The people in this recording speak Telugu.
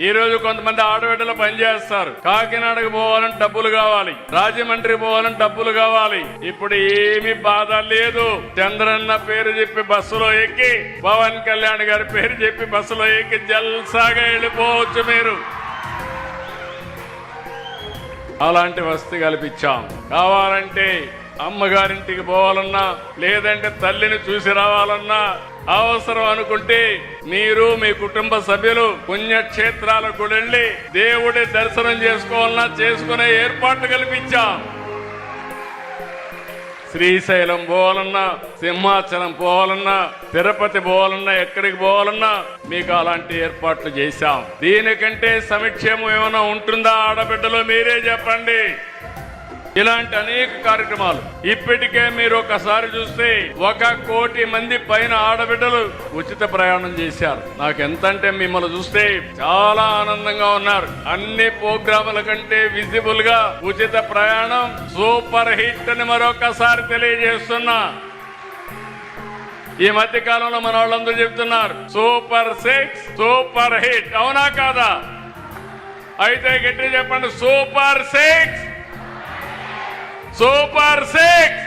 ఈ రోజు కొంతమంది ఆడబిడ్డలు పనిచేస్తారు. కాకినాడకు పోవాలంటే డబ్బులు కావాలి. రాజమండ్రి పోవాలంటే డబ్బులు కావాలి. ఇప్పుడు ఏమి బాధ లేదు. చంద్రన్న పేరు చెప్పి బస్సులో ఎక్కి పవన్ కళ్యాణ్ గారి పేరు చెప్పి బస్సులో ఎక్కి జల్సాగా వెళ్ళిపోవచ్చు మీరు. అలాంటి వసతి కల్పించాం. కావాలంటే అమ్మగారింటికి పోవాలన్నా లేదంటే తల్లిని చూసి రావాలన్నా అవసరం అనుకుంటే మీరు మీ కుటుంబ సభ్యులు పుణ్యక్షేత్రాలకు వెళ్ళి దేవుడి దర్శనం చేసుకోవాలన్నా చేసుకునే ఏర్పాట్లు కల్పించాం. శ్రీశైలం పోవాలన్నా సింహాచలం పోవాలన్నా తిరుపతి పోవాలన్నా ఎక్కడికి పోవాలన్నా మీకు అలాంటి ఏర్పాట్లు చేశాం. దీనికంటే సమిక్షేమం ఏమైనా ఉంటుందా ఆడబిడ్డలో? మీరే చెప్పండి. ఇలాంటి అనేక కార్యక్రమాలు ఇప్పటికే మీరు ఒకసారి చూస్తే ఒక కోటి మంది పైన ఆడబిడ్డలు ఉచిత ప్రయాణం చేశారు. నాకు ఎంత అంటే మిమ్మల్ని చూస్తే చాలా ఆనందంగా ఉన్నారు. అన్ని ప్రోగ్రాముల కంటే విజిబుల్గా ఉచిత ప్రయాణం సూపర్ హిట్ అని మరొకసారి తెలియజేస్తున్నా. ఈ మధ్య కాలంలో మన వాళ్ళందరూ చెప్తున్నారు సూపర్ సిక్స్ సూపర్ హిట్. అవునా కాదా? అయితే గట్టి చెప్పండి సూపర్ సిక్స్ సూపర్ సిక్స్